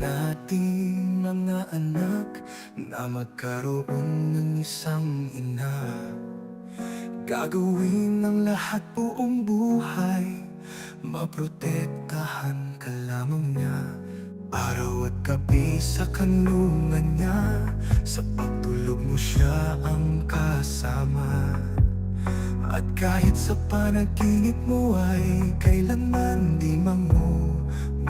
nating mga anak Na magkaroon ng isang ina. Gagawin ng lahat buong buhay Maprotektahan ka lamang niya. Araw at gabi sa kanlungan niya Sa pagtulog mo siya ang kasama. At kahit sa panaginip mo ay Kailanman di mangumulila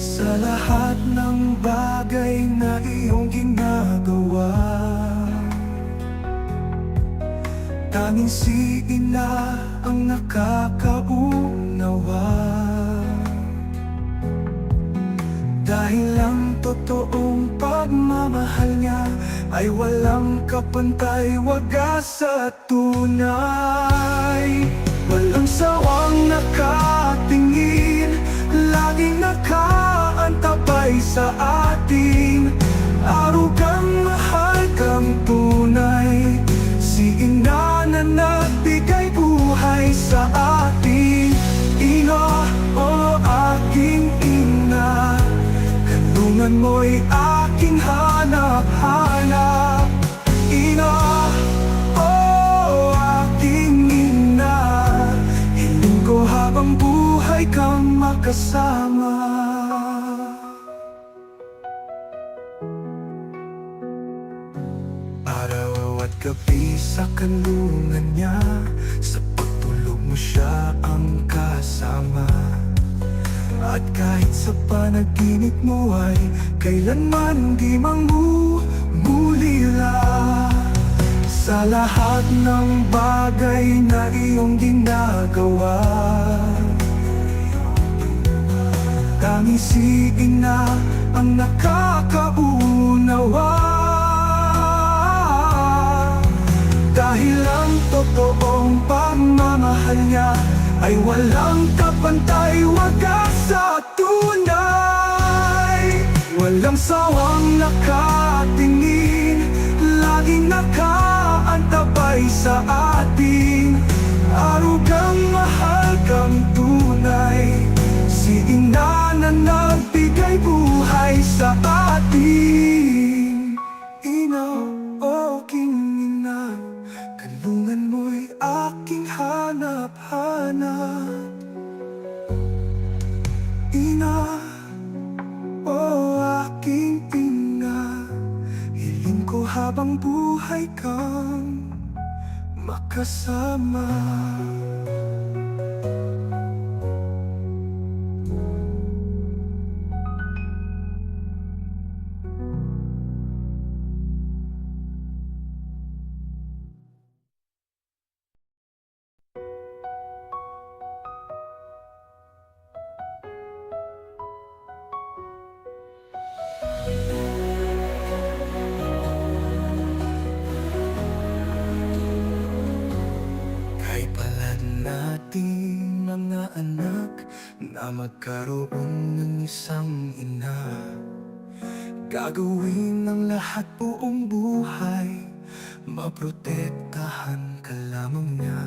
Sa lahat ng bagay na iyong ginagawa Tanging si ina ang nakakaunawa. Dahil ang totoong pagmamahal niya Ay walang kapantay, wagas at tunay. Walang sawang nakatingin Laging nakaantabay sa atin. Arugang mahal kang tunay. Si ina na nagbigay buhay sa atin. Ina, o aking ina Kanungan mo'y aking buhay kang makasama. Araw at gabi sa kanlungan niya Sa pagtulog mo siya ang kasama. At kahit sa panaginip mo ay Kailanman di mangumulila Sa lahat ng bagay na iyong ginagawa Tanging si ina ang nakakaunawa. Dahil ang totoong pagmamahal niya Ay walang kapantay, wagas sa tunay Walang sawang nakatingin Laging nakaantabay sa atin kang makasama Kay palad nating mga anak Na magkaroon ng isang ina. Gagawin ng lahat buong buhay Maprotektahan ka lamang niya.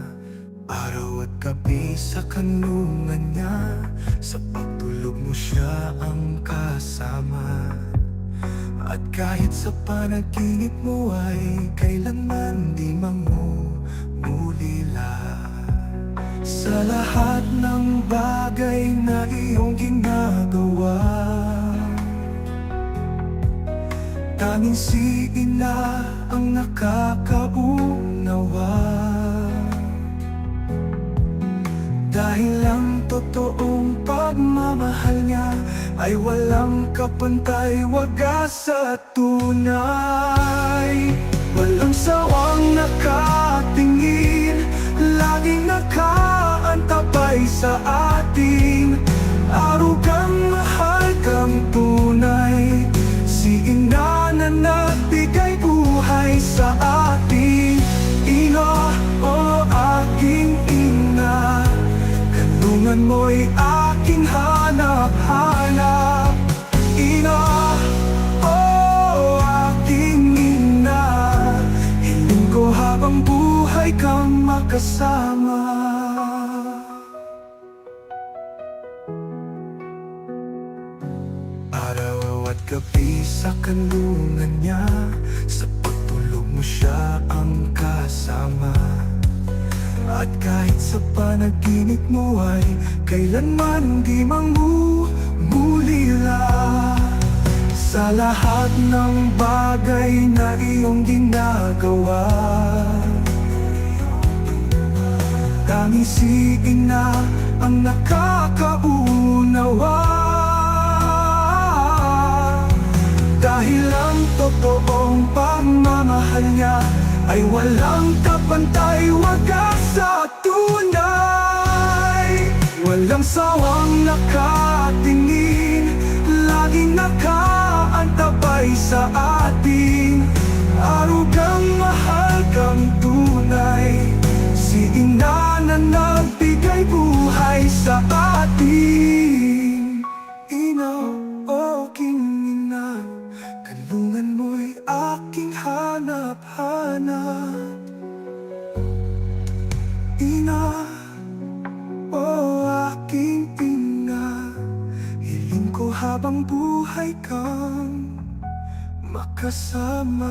Araw at gabi sa kanlungan niya Sa pagtulog mo siya ang kasama. At kahit sa panaginip mo ay Kailanman di mangumulila Sa lahat ng bagay na iyong ginagawa Tanging si ina ang nakakaunawa. Dahil ang totoong pagmamahal niya Ay walang kapantay, wagas at tunay Walang sawang nakatingin. Laging nakaantabay sa atin. Arugang mahal kang tunay. Si ina na nagbigay buhay sa atin. Ina, o aking ina Kanungan mo'y aking hanap-hanap. Ina, kang makasama Bawat gabi sa kanlungan niya Sa pagtulog mo siya ang kasama. At kahit sa panaginip mo ay Kailanman di mangungulila Sa lahat ng bagay na iyong ginagawa Tanging si ina ang nakakaunawa. Dahil ang totoong pagmamahal niya Ay walang kapantay, wagas sa tunay. Walang sawang nakatingin habang buhay kang makasama